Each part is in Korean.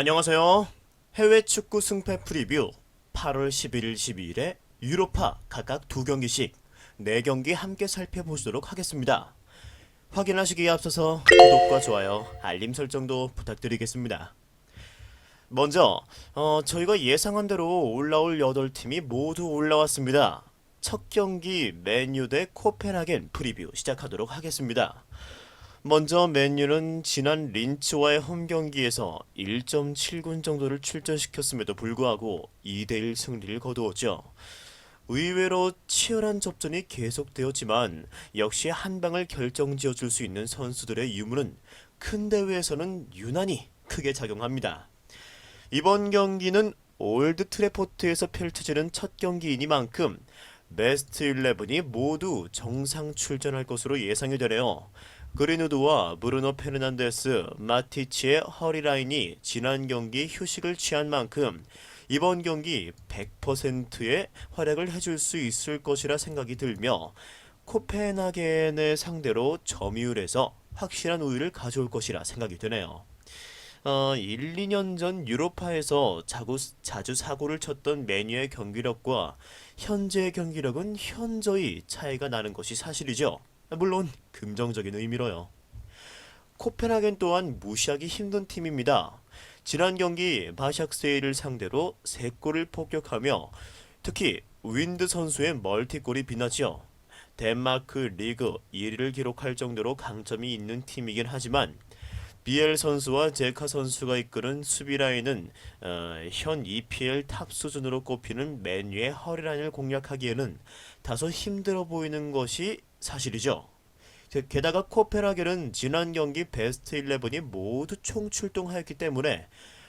안녕하세요. 해외 축구 승패 프리뷰 8월 11일 12일에 유로파 각각 두 경기씩 네 경기 함께 살펴보도록 하겠습니다. 확인하시기에 앞서서 구독과 좋아요, 알림 설정도 부탁드리겠습니다. 먼저 어, 저희가 예상한 대로 올라올 8팀이 모두 올라왔습니다. 첫 경기 맨유 대 코펜하겐 프리뷰 시작하도록 하겠습니다. 먼저 맨유는 지난 린츠와의 홈 경기에서 1.7군 정도를 출전시켰음에도 불구하고 2대1 승리를 거두었죠. 의외로 치열한 접전이 계속되었지만 역시 한 방을 결정지어 줄 수 있는 선수들의 유무는 큰 대회에서는 유난히 크게 작용합니다. 이번 경기는 올드 트래포트에서 펼쳐지는 첫 경기이니만큼 베스트 11이 모두 정상 출전할 것으로 예상이 되네요. 그린우드와 브루노 페르난데스, 마티치의 허리 라인이 지난 경기 휴식을 취한 만큼 이번 경기 100%의 활약을 해줄 수 있을 것이라 생각이 들며 코펜하겐을 상대로 점유율에서 확실한 우위를 가져올 것이라 생각이 되네요. 어, 1, 2년 전 유로파에서 자구, 자주 사고를 쳤던 메뉴의 경기력과 현재의 경기력은 현저히 차이가 나는 것이 사실이죠. 물론 긍정적인 의미로요. 코펜하겐 또한 무시하기 힘든 팀입니다. 지난 경기 바샥세이를 상대로 3골을 폭격하며 특히 윈드 선수의 멀티골이 빛나지요. 덴마크 리그 1위를 기록할 정도로 강점이 있는 팀이긴 하지만 비엘 선수와 제카 선수가 이끄는 수비 라인은 어, 현 EPL 탑 수준으로 꼽히는 맨유의 허리라인을 공략하기에는 다소 힘들어 보이는 것이 사실이죠. 게다가 코펜하겐은 지난 경기 베스트 11이 모두 총출동하였기 때문에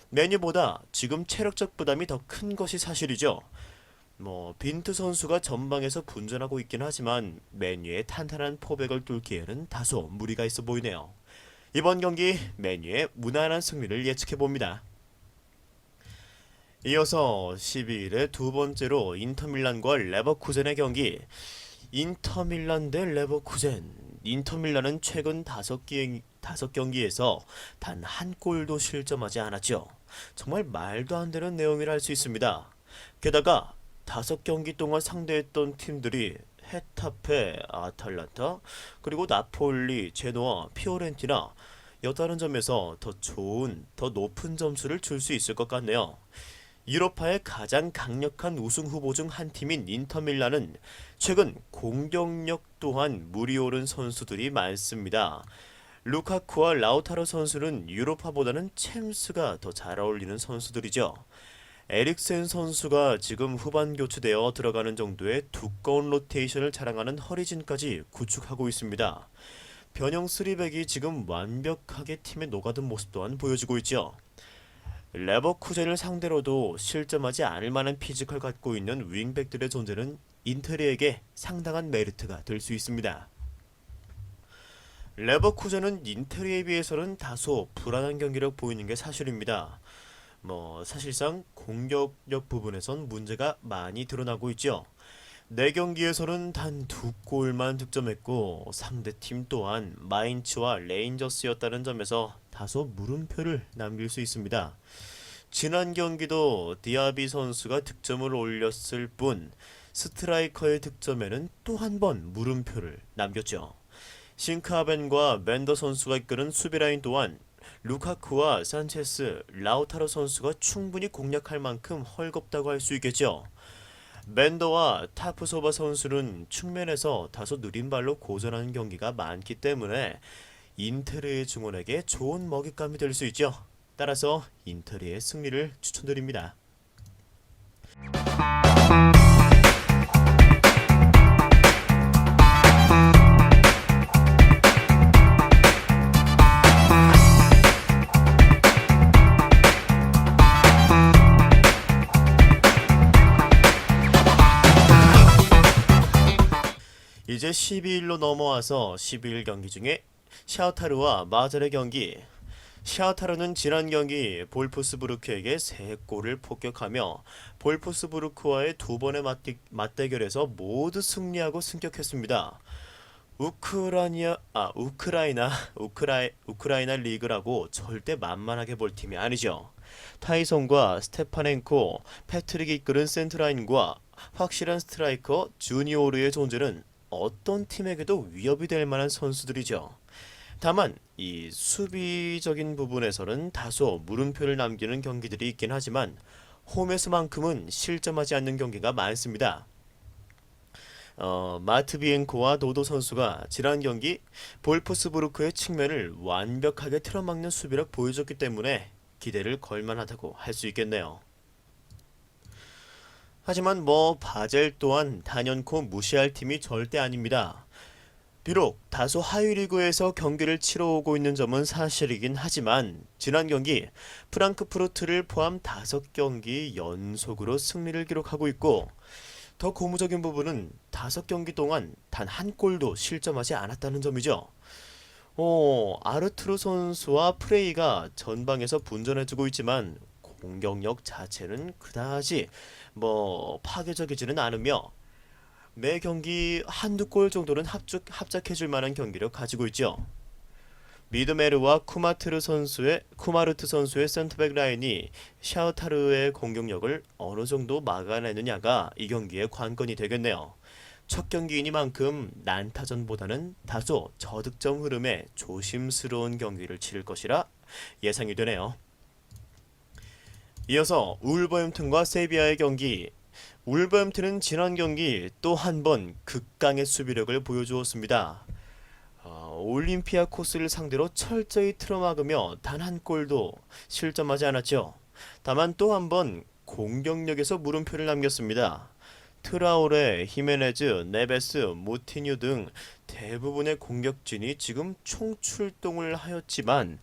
메뉴보다 지금 체력적 부담이 더 큰 것이 사실이죠. 뭐 빈트 선수가 전방에서 분전하고 있긴 하지만 메뉴의 탄탄한 포백을 뚫기에는 다소 무리가 있어 보이네요. 이번 경기 메뉴의 무난한 승리를 예측해 봅니다. 이어서 12일에 두 번째로 인터밀란과 레버쿠젠의 경기. 인터밀란 대 레버쿠젠. 인터밀란은 최근 다섯 기 다섯 경기에서 단 한 골도 실점하지 않았죠. 정말 말도 안 되는 내용이라 할 수 있습니다. 게다가 다섯 경기 동안 상대했던 팀들이 헤타페, 아탈란타, 그리고 나폴리, 제노아, 피오렌티나 여다른 점에서 더 좋은, 더 높은 점수를 줄 수 있을 것 같네요. 유로파의 가장 강력한 우승 후보 중 한 팀인 인터밀란은 최근 공격력 또한 물이 오른 선수들이 많습니다. 루카쿠와 라우타로 선수는 유로파보다는 챔스가 더 잘 어울리는 선수들이죠. 에릭센 선수가 지금 후반 교체되어 들어가는 정도의 두꺼운 로테이션을 자랑하는 허리진까지 구축하고 있습니다. 변형 3백이 지금 완벽하게 팀에 녹아든 모습 또한 보여주고 있죠. 레버쿠젠을 상대로도 실점하지 않을 만한 피지컬 갖고 있는 윙백들의 존재는 인테리에게 상당한 메리트가 될 수 있습니다. 레버쿠젠은 인테리에 비해서는 다소 불안한 경기력 보이는 게 사실입니다. 뭐 사실상 공격력 부분에선 문제가 많이 드러나고 있죠. 네 경기에서는 단 두 골만 득점했고 상대 팀 또한 마인츠와 레인저스였다는 점에서 다소 물음표를 남길 수 있습니다. 지난 경기도 디아비 선수가 득점을 올렸을 뿐 스트라이커의 득점에는 또 한 번 물음표를 남겼죠. 싱크하벤과 맨더 선수가 이끄는 수비라인 또한 루카쿠와 산체스, 라우타로 선수가 충분히 공략할 만큼 헐겁다고 할 수 있겠죠. 맨더와 타프소바 선수는 측면에서 다소 느린 발로 고전하는 경기가 많기 때문에 인테르의 증원에게 좋은 먹잇감이 될 수 있죠. 따라서 인테르의 승리를 추천드립니다. 제 12일로 넘어와서 12일 경기 중에 샤우타르와 마젤의 경기. 샤우타르는 지난 경기 볼프스부르크에게 3골을 폭격하며 볼프스부르크와의 두 번의 맞대, 맞대결에서 모두 승리하고 승격했습니다. 우크라이나 아 우크라이나 우크라이 우크라이나 리그라고 절대 만만하게 볼 팀이 아니죠. 타이son과 스테파넨코, 패트릭이 이끄는 센트라인과 확실한 스트라이커 주니오르의 존재는 어떤 팀에게도 위협이 될 만한 선수들이죠. 다만 이 수비적인 부분에서는 다소 물음표를 남기는 경기들이 있긴 하지만 홈에서만큼은 실점하지 않는 경기가 많습니다. 어, 마트비엔코와 도도 선수가 지난 경기 볼프스부르크의 측면을 완벽하게 틀어막는 수비력 보여줬기 때문에 기대를 걸만하다고 할 수 있겠네요. 하지만 뭐 바젤 또한 단연코 무시할 팀이 절대 아닙니다. 비록 다소 하위 리그에서 경기를 치러오고 있는 점은 사실이긴 하지만 지난 경기 프랑크푸르트를 포함 5경기 연속으로 승리를 기록하고 있고 더 고무적인 부분은 5경기 동안 단 한 골도 실점하지 않았다는 점이죠. 어, 아르투르 선수와 프레이가 전방에서 분전해주고 있지만 공격력 자체는 그다지 뭐 파괴적이지는 않으며 매 경기 한두 골 정도는 합작, 합작해줄 만한 경기력 가지고 있죠. 미드메르와 쿠마트르 선수의 쿠마르트 선수의 센터백 라인이 샤우타르의 공격력을 어느 정도 막아내느냐가 이 경기의 관건이 되겠네요. 첫 경기이니만큼 난타전보다는 다소 저득점 흐름에 조심스러운 경기를 치를 것이라 예상이 되네요. 이어서 울버햄튼과 세비야의 경기 울버햄튼은 지난 경기 또 한 번 극강의 수비력을 보여주었습니다. 어, 올림피아 코스를 상대로 철저히 틀어막으며 단 한 골도 실점하지 않았죠. 다만 또 한 번 공격력에서 물음표를 남겼습니다. 트라오레, 히메네즈, 네베스, 모티뉴 등 대부분의 공격진이 지금 총출동을 하였지만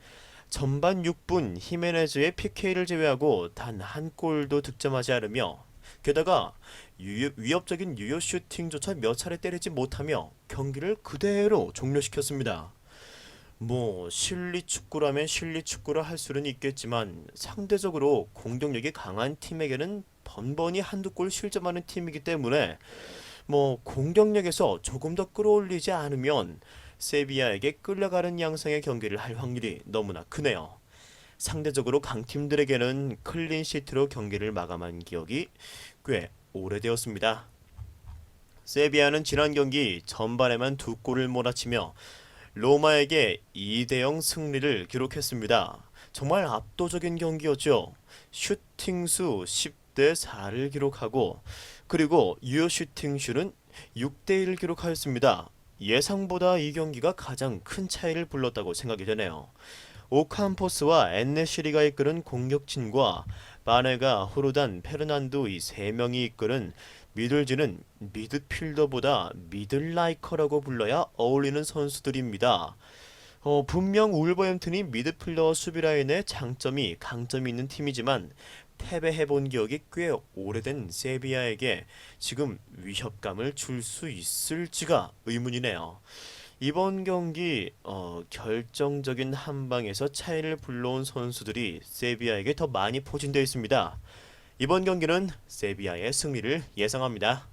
전반 6분 히메네즈의 PK를 제외하고 단 한 골도 득점하지 않으며 게다가 유, 위협적인 유효 슈팅조차 몇 차례 때리지 못하며 경기를 그대로 종료시켰습니다. 뭐 실리 축구라면 실리 축구라 할 수는 있겠지만 상대적으로 공격력이 강한 팀에게는 번번이 한두 골 실점하는 팀이기 때문에 뭐 공격력에서 조금 더 끌어올리지 않으면 세비야에게 끌려가는 양상의 경기를 할 확률이 너무나 크네요. 상대적으로 강팀들에게는 클린 시트로 경기를 마감한 기억이 꽤 오래되었습니다. 세비야는 지난 경기 전반에만 두 골을 몰아치며 로마에게 2대0 승리를 기록했습니다. 정말 압도적인 경기였죠. 슈팅 수 10대 4를 기록하고 그리고 유효 슈팅슛은 6대 1을 기록하였습니다. 예상보다 이 경기가 가장 큰 차이를 불렀다고 생각이 되네요. 오캄포스와 엔네시리가 이끄는 공격진과 바네가 호르단 페르난도 이 세 명이 이끄는 미들즈는 미드필더보다 미들라이커라고 불러야 어울리는 선수들입니다. 어, 분명 울버햄튼이 미드필더 수비 라인의 장점이 강점이 있는 팀이지만 패배해본 기억이 꽤 오래된 세비야에게 지금 위협감을 줄 수 있을지가 의문이네요. 이번 경기 어, 결정적인 한 방에서 차이를 불러온 선수들이 세비야에게 더 많이 포진되어 있습니다. 이번 경기는 세비야의 승리를 예상합니다.